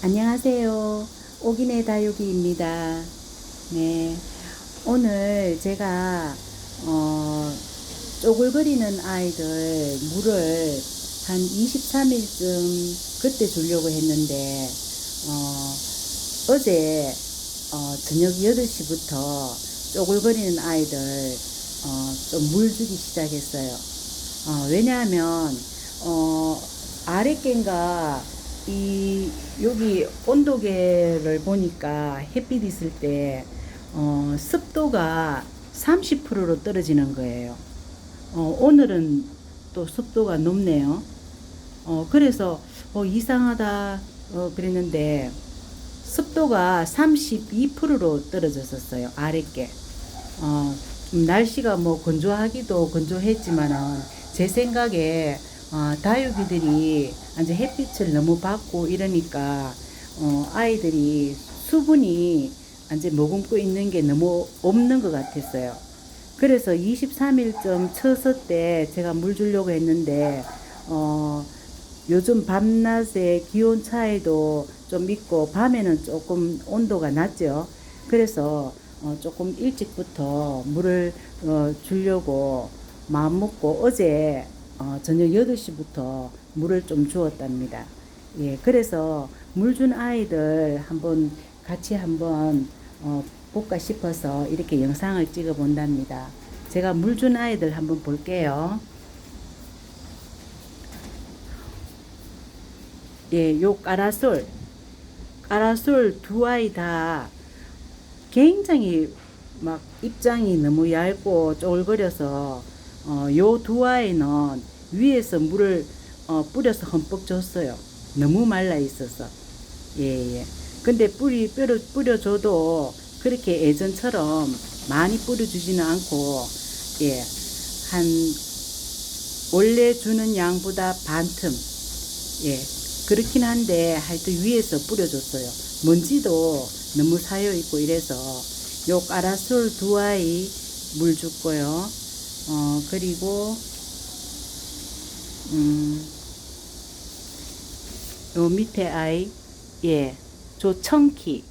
안녕하세요. 오기네 다육이입니다. 네. 오늘 제가, 어, 쪼글거리는 아이들 물을 한 23일쯤 그때 주려고 했는데, 어, 어제, 어, 저녁 8시부터 쪼글거리는 아이들, 어, 좀 물 주기 시작했어요. 어, 왜냐하면, 어, 아랫개인가 이 여기 온도계를 보니까 햇빛 있을 때 어, 습도가 30%로 떨어지는 거예요. 어, 오늘은 또 습도가 높네요. 어, 그래서 어, 이상하다 어, 그랬는데 습도가 32%로 떨어졌었어요. 아랫게. 어, 좀 날씨가 뭐 건조하기도 건조했지만은 제 생각에 어, 다육이들이 이제 햇빛을 너무 받고 이러니까 어, 아이들이 수분이 이제 머금고 있는 게 너무 없는 것 같았어요. 그래서 23일쯤 쳤을 때 제가 물 주려고 했는데 어, 요즘 밤낮의 기온 차이도 좀 있고 밤에는 조금 온도가 낮죠. 그래서 어, 조금 일찍부터 물을 어, 주려고 마음 먹고 어제 어, 저녁 8시부터 물을 좀 주었답니다. 예, 그래서 물 준 아이들 한번 같이 한번 어, 볼까 싶어서 이렇게 영상을 찍어 본답니다. 제가 물 준 아이들 한번 볼게요. 예, 요 까라솔. 까라솔 두 아이 다 굉장히 막 입장이 너무 얇고 쪼글거려서 어, 요두 아이는 위에서 물을 어, 뿌려서 흠뻑 줬어요. 너무 말라 있어서. 예, 예. 근데 뿌리, 뿌려, 뿌려줘도 그렇게 예전처럼 많이 뿌려주지는 않고, 예. 한, 원래 주는 양보다 반틈. 예. 그렇긴 한데 하여튼 위에서 뿌려줬어요. 먼지도 너무 사여 있고 이래서 요 까라솔 두 아이 물 줬고요. 어, 그리고, 음, 요 밑에 아이, 예, 저 청키,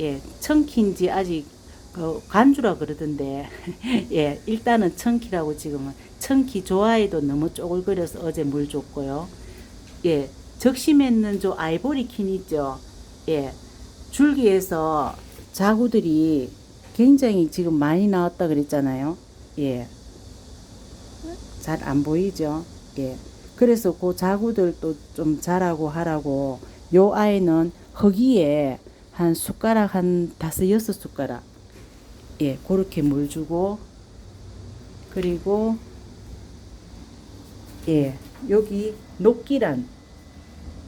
예, 청키인지 아직 그 간주라 그러던데, 예, 일단은 청키라고 지금은 청키 조 아이도 너무 쪼글거려서 어제 물 줬고요. 예, 적심했는 저 아이보리 킨 있죠. 예, 줄기에서 자구들이 굉장히 지금 많이 나왔다 그랬잖아요. 예. 잘 안 보이죠? 예. 그래서 그 자구들도 좀 자라고 하라고. 요 아이는 허기에 한 숟가락 한 다섯 여섯 숟가락. 예 그렇게 물 주고 그리고 예 여기 녹기란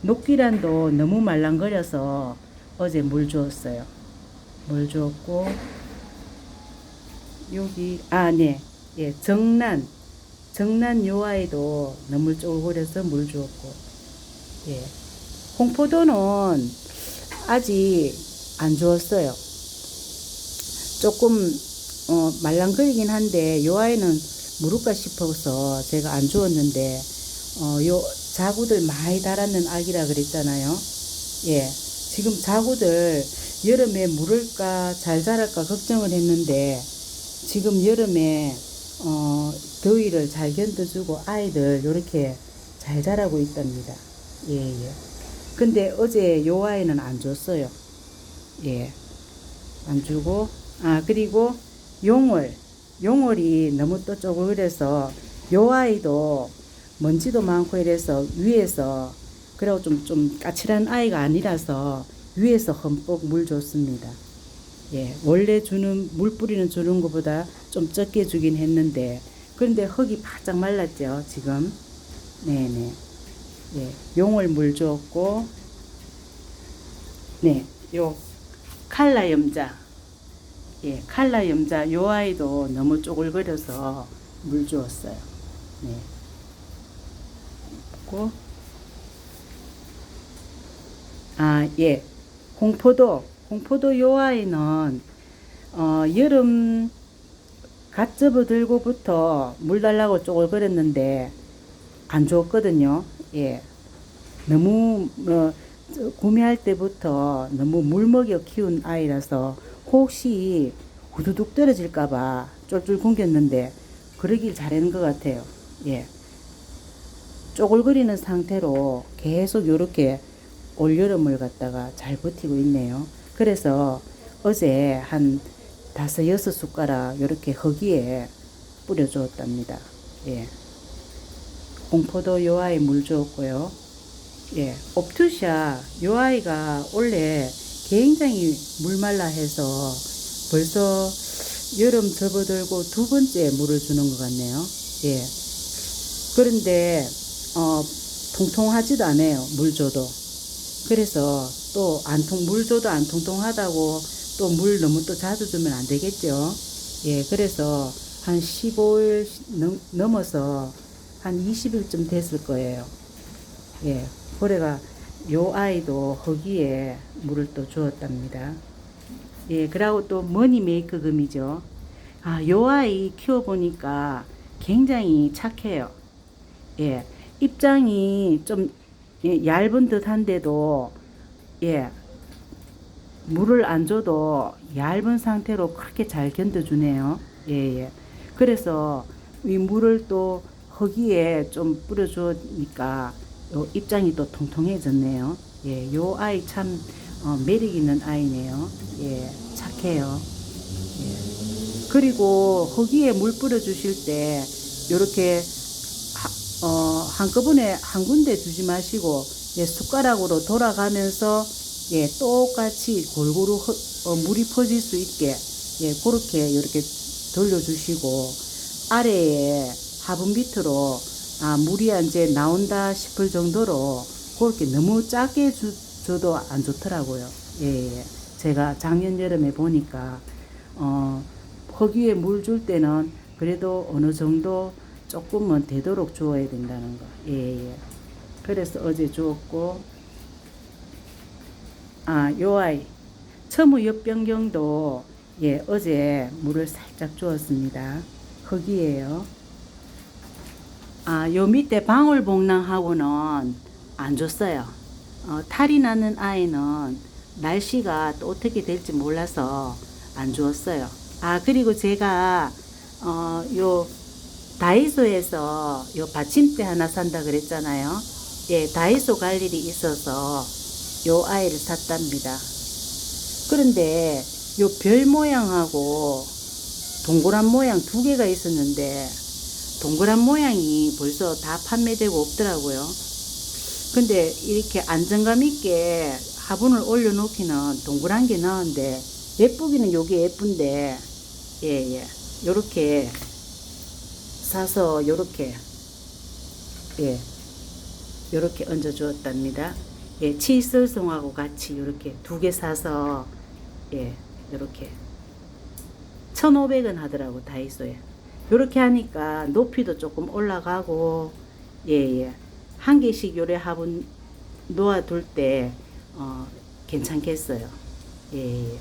녹기란도 너무 말랑거려서 어제 물 주었어요. 물 주었고 여기 아네. 예 정란 정란 요 아이도 너무 쫄고려서 물 주었고. 예. 홍포도는 아직 안 주었어요. 조금 어, 말랑거리긴 한데 요 아이는 물을까 싶어서 제가 안 주었는데 어, 요 자구들 많이 달았는 아기라 그랬잖아요. 예. 지금 자구들 여름에 물을까 잘 자랄까 걱정을 했는데 지금 여름에 어, 더위를 잘 견뎌주고 아이들 요렇게 잘 자라고 있답니다. 예, 예. 근데 어제 요 아이는 안 줬어요. 예. 안 주고, 아, 그리고 용월. 용월이 너무 또 쪼글그래서 요 아이도 먼지도 많고 이래서 위에서, 그리고 좀, 좀 까칠한 아이가 아니라서 위에서 흠뻑 물 줬습니다. 예, 원래 주는 물 뿌리는 주는 것보다 좀 적게 주긴 했는데 그런데 흙이 바짝 말랐죠 지금. 네네. 예, 용을 물 줬고 네요 칼라 염자. 예 칼라 염자 요 아이도 너무 쪼글거려서 물 주었어요. 네. 그리고 아예 홍포도 홍포도 요 아이는 어, 여름 갓 접어들고부터 물 달라고 쪼글거렸는데 안 좋았거든요. 예. 너무 뭐저 구매할 때부터 너무 물 먹여 키운 아이라서 혹시 후두둑 떨어질까봐 쫄쫄 굶겼는데 그러길 잘하는 것 같아요. 예. 쪼글거리는 상태로 계속 이렇게 올여름을 갖다가 잘 버티고 있네요. 그래서 어제 한 다섯 여섯 숟가락 이렇게 허기에 뿌려주었답니다. 예. 공포도 요 아이 물 주었고요. 예. 옵투샤 요 아이가 원래 굉장히 물말라 해서 벌써 여름 접어들고 두 번째 물을 주는 것 같네요. 예. 그런데 어, 통통하지도 않아요. 물 줘도. 그래서 또 안 통, 물 줘도 안 통통하다고 또 물 너무 또 자주 주면 안 되겠죠. 예, 그래서 한 15일 넘, 넘어서 한 20일쯤 됐을 거예요. 예, 고래가 요 아이도 허기에 물을 또 주었답니다. 예, 그리고 또 머니 메이크금이죠. 아, 요 아이 키워보니까 굉장히 착해요. 예, 입장이 좀 예, 얇은 듯 한데도 예, 물을 안 줘도 얇은 상태로 그렇게 잘 견뎌주네요. 예, 예. 그래서 이 물을 또 허기에 좀 뿌려주니까 요 입장이 또 통통해졌네요. 예, 요 아이 참 어, 매력 있는 아이네요. 예, 착해요. 예. 그리고 허기에 물 뿌려주실 때 요렇게 하- 어, 한꺼번에 한 군데 두지 마시고 예, 숟가락으로 돌아가면서 예, 똑같이 골고루 허- 어, 물이 퍼질 수 있게 예, 그렇게 이렇게 돌려주시고 아래에 화분 밑으로 아, 물이 이제 나온다 싶을 정도로 그렇게 너무 작게 주, 줘도 안 좋더라고요. 예, 예. 제가 작년 여름에 보니까 어, 허기에 물 줄 때는 그래도 어느 정도 조금은 되도록 주어야 된다는 거. 예, 예. 그래서 어제 주었고, 아, 요 아이. 처무 옆변경도 예, 어제 물을 살짝 주었습니다. 흙이에요. 아, 요 밑에 방울복랑하고는 안 줬어요. 어, 탈이 나는 아이는 날씨가 또 어떻게 될지 몰라서 안 주었어요. 아, 그리고 제가, 어, 요, 다이소에서 요 받침대 하나 산다 그랬잖아요. 예, 다이소 갈 일이 있어서 요 아이를 샀답니다. 그런데 요 별 모양하고 동그란 모양 두 개가 있었는데 동그란 모양이 벌써 다 판매되고 없더라고요. 근데 이렇게 안정감 있게 화분을 올려놓기는 동그란 게 나은데 예쁘기는 요게 예쁜데 예예 요렇게 사서 요렇게 예 요렇게 얹어 주었답니다. 예 칠설송하고 같이 요렇게 두 개 사서 예 요렇게 1,500원 하더라고 다이소에. 요렇게 하니까 높이도 조금 올라가고 예 예 한 개씩 요래 화분 놓아둘 때 어, 괜찮겠어요. 예, 예.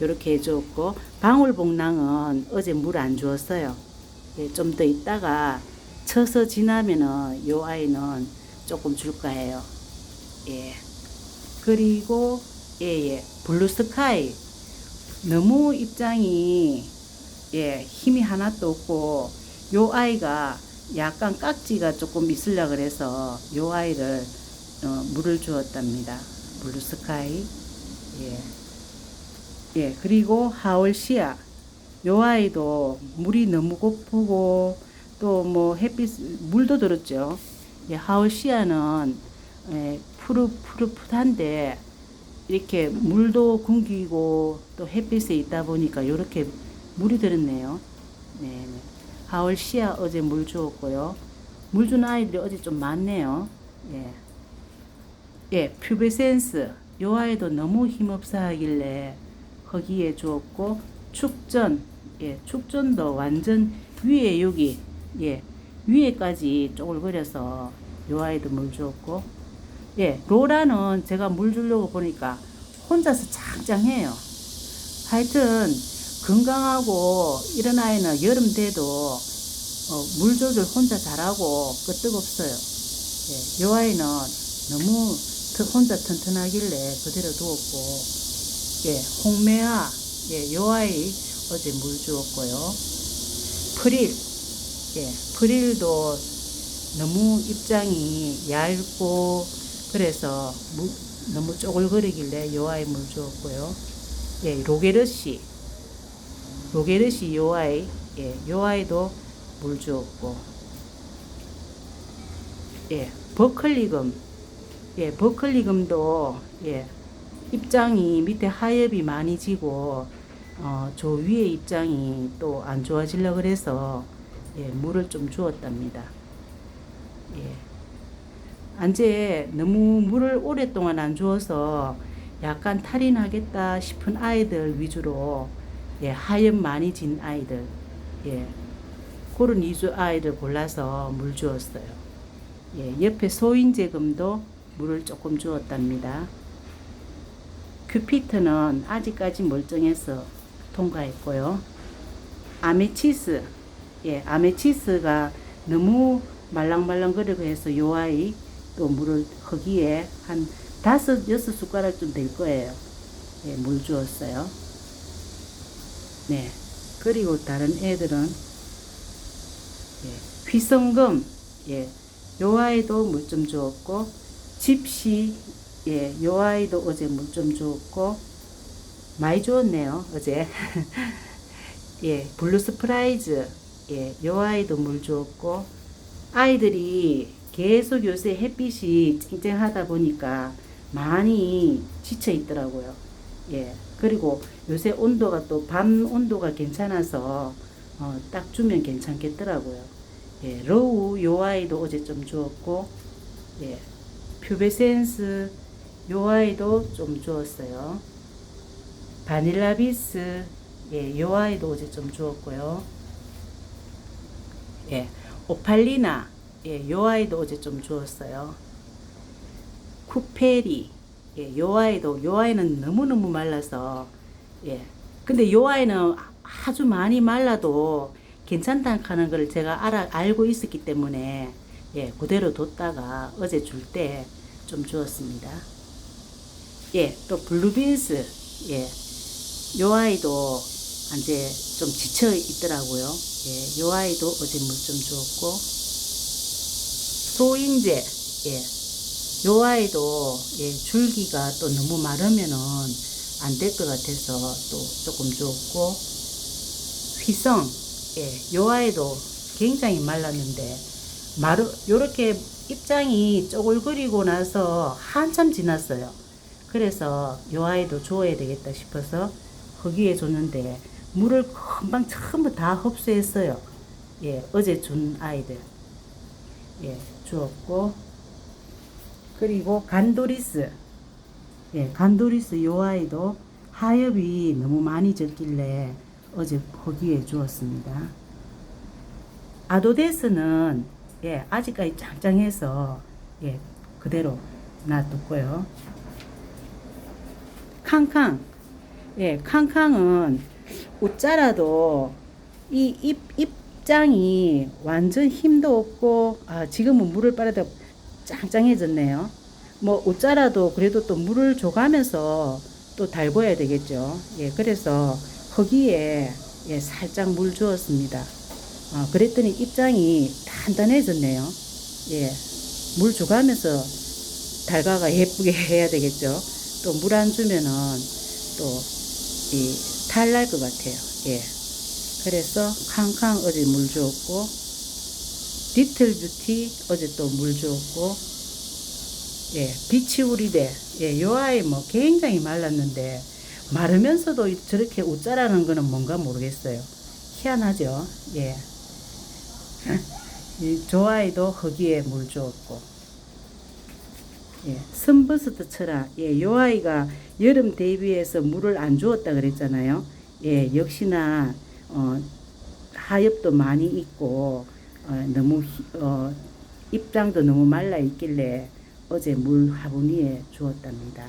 요렇게 해줬고 방울복랑은 어제 물 안 주었어요. 예, 좀 더 있다가 쳐서 지나면은 요 아이는 조금 줄까 해요. 예. 그리고 예 예 블루 스카이 너무 입장이 예 힘이 하나도 없고 요 아이가 약간 깍지가 조금 있으려 그래서 요 아이를 어, 물을 주었답니다. 블루 스카이 예. 예, 그리고 하월시아. 요 아이도 물이 너무 고프고 또 뭐 햇빛 물도 들었죠. 예, 하월시아는 예, 푸릇푸릇한데 이렇게 물도 굶기고 또 햇빛에 있다 보니까 이렇게 물이 들었네요. 네, 네. 하월시아 어제 물 주었고요. 물 주는 아이들이 어제 좀 많네요. 예. 예, 퓨베센스. 요 아이도 너무 힘없어 하길래 거기에 주었고 축전. 예, 축전도 완전 위에 여기 예, 위에까지 쪼글거려서 요 아이도 물 주었고 예, 로라는 제가 물 주려고 보니까 혼자서 짱짱해요. 하여튼 건강하고 이런 아이는 여름 돼도 어, 물 조절 혼자 잘하고 끄떡 없어요. 예, 요 아이는 너무 트- 혼자 튼튼하길래 그대로 두었고, 예, 홍매화, 예, 요 아이 어제 물 주었고요. 프릴, 예, 프릴도 너무 입장이 얇고, 그래서 무, 너무 쪼글거리길래 요 아이 물 주었고요. 예, 로게르시, 로게르시 요 아이, 예, 요 아이도 물 주었고, 예, 버클리금, 예, 버클리금도, 예, 입장이 밑에 하엽이 많이 지고, 어, 저 위에 입장이 또 안 좋아지려 그래서, 예, 물을 좀 주었답니다. 예. 안제 너무 물을 오랫동안 안 주어서 약간 탈이 나겠다 싶은 아이들 위주로, 예, 하엽 많이 진 아이들, 예, 그런 이주 아이들 골라서 물 주었어요. 예, 옆에 소인제금도 물을 조금 주었답니다. 큐피트는 아직까지 멀쩡해서 통과했고요. 아메치스, 예, 아메치스가 너무 말랑말랑거리고 해서 요 아이 또 물을 거기에 한 다섯, 여섯 숟가락 좀될 거예요. 예, 물 주었어요. 네. 그리고 다른 애들은, 예, 휘성금, 예, 요 아이도 물 좀 주었고, 집시, 예, 요 아이도 어제 물 좀 주었고, 많이 주었네요, 어제. 예, 블루 스프라이즈, 예, 요 아이도 물 주었고, 아이들이 계속 요새 햇빛이 쨍쨍하다 보니까 많이 지쳐 있더라고요. 예, 그리고 요새 온도가 또 밤 온도가 괜찮아서 어, 딱 주면 괜찮겠더라고요. 예, 로우 요 아이도 어제 좀 주었고, 예, 퓨베센스 요 아이도 좀 주었어요. 바닐라비스 예, 요 아이도 어제 좀 주었고요. 예, 오팔리나 예, 요 아이도 어제 좀 주었어요. 쿠페리 예, 요 아이도 요 아이는 너무너무 말라서 예. 근데 요 아이는 아주 많이 말라도 괜찮다 하는 걸 제가 알아 알고 있었기 때문에 예, 그대로 뒀다가 어제 줄 때 좀 주었습니다. 예, 또 블루빈스 예. 요 아이도 이제 좀 지쳐 있더라고요. 예, 요 아이도 어제 물 좀 주었고 소인제 예, 요 아이도 예, 줄기가 또 너무 마르면은 안 될 것 같아서 또 조금 주었고 휘성 예, 요 아이도 굉장히 말랐는데 마르 요렇게 입장이 쪼글거리고 나서 한참 지났어요. 그래서 요 아이도 줘야 되겠다 싶어서 거기에 줬는데 물을 금방 전부 다 흡수했어요. 예, 어제 준 아이들. 예, 주었고. 그리고 간도리스. 예, 간도리스 요 아이도 하엽이 너무 많이 졌길래 어제 거기에 주었습니다. 아도데스는 예, 아직까지 짱짱해서 예, 그대로 놔뒀고요. 캉캉. 예, 캉캉은 옷자라도 이 입, 입장이 완전 힘도 없고, 아, 지금은 물을 빨아도 짱짱해졌네요. 뭐, 옷자라도 그래도 또 물을 줘가면서 또 달궈야 되겠죠. 예, 그래서 거기에 예, 살짝 물 주었습니다. 어, 그랬더니 입장이 단단해졌네요. 예, 물 줘가면서 달가가 예쁘게 해야 되겠죠. 또 물 안 주면은 또 이 탈날 것 같아요. 예. 그래서 캉캉 어제 물 주었고 리틀 뷰티 어제 또 물 주었고 예 비치우리대 예 요 아이 뭐 굉장히 말랐는데 마르면서도 저렇게 웃자라는 거는 뭔가 모르겠어요. 희한하죠. 예. 이저 아이도 거기에 물 주었고 예, 선버스트 철학. 예, 요 아이가 여름 대비해서 물을 안 주었다 그랬잖아요. 예, 역시나 어, 하엽도 많이 있고 어, 너무 희- 어, 입장도 너무 말라 있길래 어제 물 화분위에 주었답니다.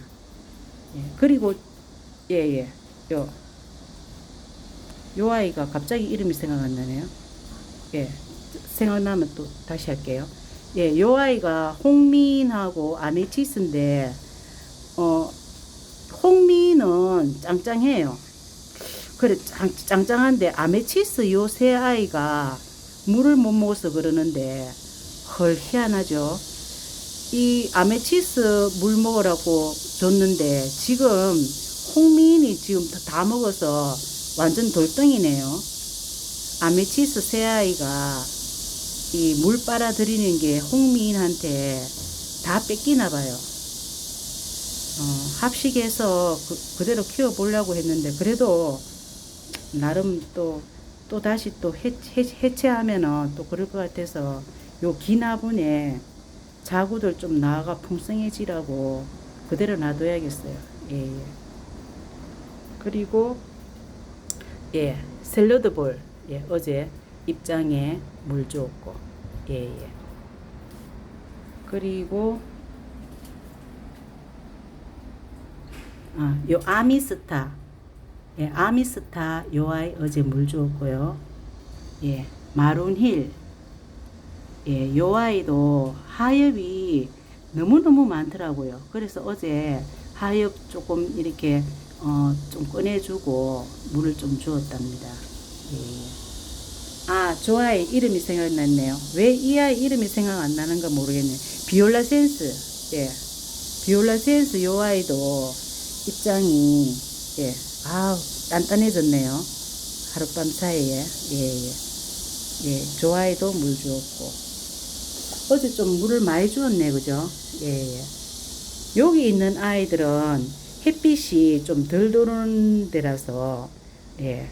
예, 그리고 예예 요. 요 아이가 갑자기 이름이 생각 안 나네요. 예, 생각나면 또 다시 할게요. 예, 요 아이가 홍민하고 아메치스인데, 어, 홍미는 짱짱해요. 그래, 짱, 짱짱한데, 아메치스 요 세 아이가 물을 못 먹어서 그러는데, 헐, 희한하죠? 이 아메치스 물 먹으라고 줬는데, 지금 홍민이 지금 다- 다 먹어서 완전 돌덩이네요. 아메치스 세 아이가 이 물 빨아들이는 게 홍미인한테 다 뺏기나 봐요. 어, 합식해서 그, 그대로 키워보려고 했는데 그래도 나름 또, 또 다시 또 해, 해, 해체하면은 또 그럴 것 같아서 요 기나분에 자구들 좀 나아가 풍성해지라고 그대로 놔둬야겠어요. 예, 예. 그리고 예, 샐러드 볼 예, 어제 입장에 물 주었고 예, 예. 그리고 아, 요 아미스타 예, 아미스타 요 아이 어제 물 주었고요. 예, 마룬힐 예, 요 아이도 하엽이 너무너무 많더라고요. 그래서 어제 하엽 조금 이렇게 어, 좀 꺼내주고 물을 좀 주었답니다. 예. 아, 저 아이 이름이 생각났네요. 왜 이 아이 이름이 생각 안 나는가 모르겠네. 비올라 센스. 예. 비올라 센스 요 아이도 입장이, 예. 아우, 단단해졌네요. 하룻밤 사이에. 예, 예. 예, 저 아이도 물 주었고. 어제 좀 물을 많이 주었네, 그죠? 예, 예. 여기 있는 아이들은 햇빛이 좀덜 들어오는 데라서, 예.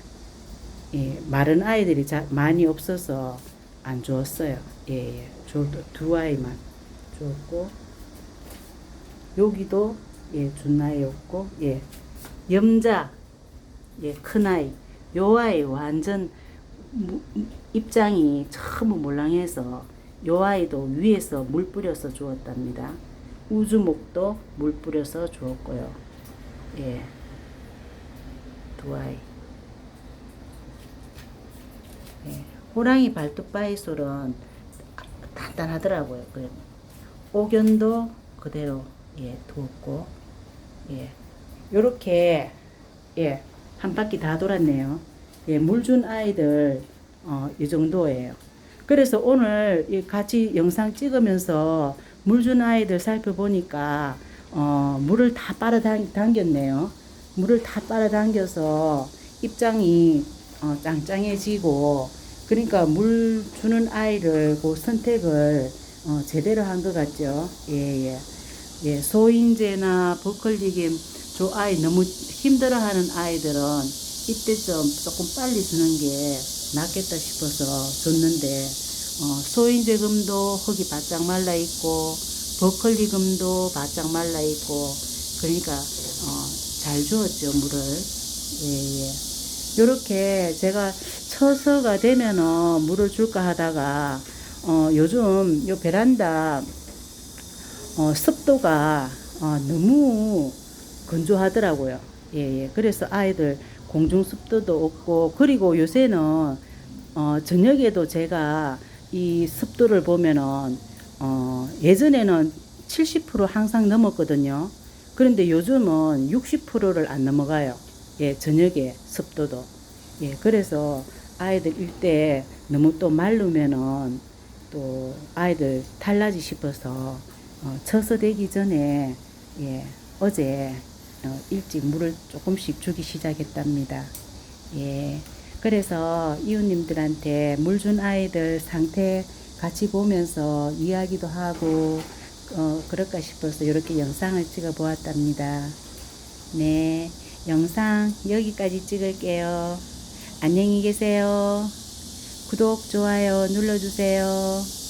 예, 마른 아이들이 자, 많이 없어서 안 주었어요. 예, 예. 주, 두 아이만 주었고, 여기도, 예, 준 아이였고, 예. 염자, 예, 큰 아이. 요 아이 완전 무- 입장이 처음 몰랑해서 요 아이도 위에서 물 뿌려서 주었답니다. 우주목도 물 뿌려서 주었고요. 예. 두 아이. 예. 호랑이 발톱바이솔은 단단하더라고요. 그 옥연도 그대로 예 두었고 예 요렇게 예 한 바퀴 다 돌았네요. 예 물준 아이들 어 이 정도예요. 그래서 오늘 이 같이 영상 찍으면서 물준 아이들 살펴보니까 어 물을 다 빨아당겼네요. 물을 다 빨아당겨서 입장이 어, 짱짱해지고 그러니까 물 주는 아이를 그 선택을 어, 제대로 한 것 같죠. 예, 예. 예, 소인제나 버클리김 저 아이 너무 힘들어하는 아이들은 이때좀 조금 빨리 주는 게 낫겠다 싶어서 줬는데 어, 소인제금도 흙이 바짝 말라 있고 버클리금도 바짝 말라 있고 그러니까 어, 잘 주었죠 물을 예, 예. 요렇게 제가 처서가 되면은 물을 줄까 하다가 어 요즘 요 베란다 어 습도가 어 너무 건조하더라고요. 예, 예. 그래서 아이들 공중 습도도 없고 그리고 요새는 어 저녁에도 제가 이 습도를 보면은 어 예전에는 70% 항상 넘었거든요. 그런데 요즘은 60%를 안 넘어가요. 예, 저녁에 습도도. 예, 그래서 아이들 일때 너무 또 말르면은 또 아이들 탈라지 싶어서 어, 처서되기 전에 예, 어제 어, 일찍 물을 조금씩 주기 시작했답니다. 예, 그래서 이웃님들한테 물 준 아이들 상태 같이 보면서 이야기도 하고 어, 그럴까 싶어서 이렇게 영상을 찍어 보았답니다. 네, 영상 여기까지 찍을게요. 안녕히 계세요. 구독, 좋아요 눌러주세요.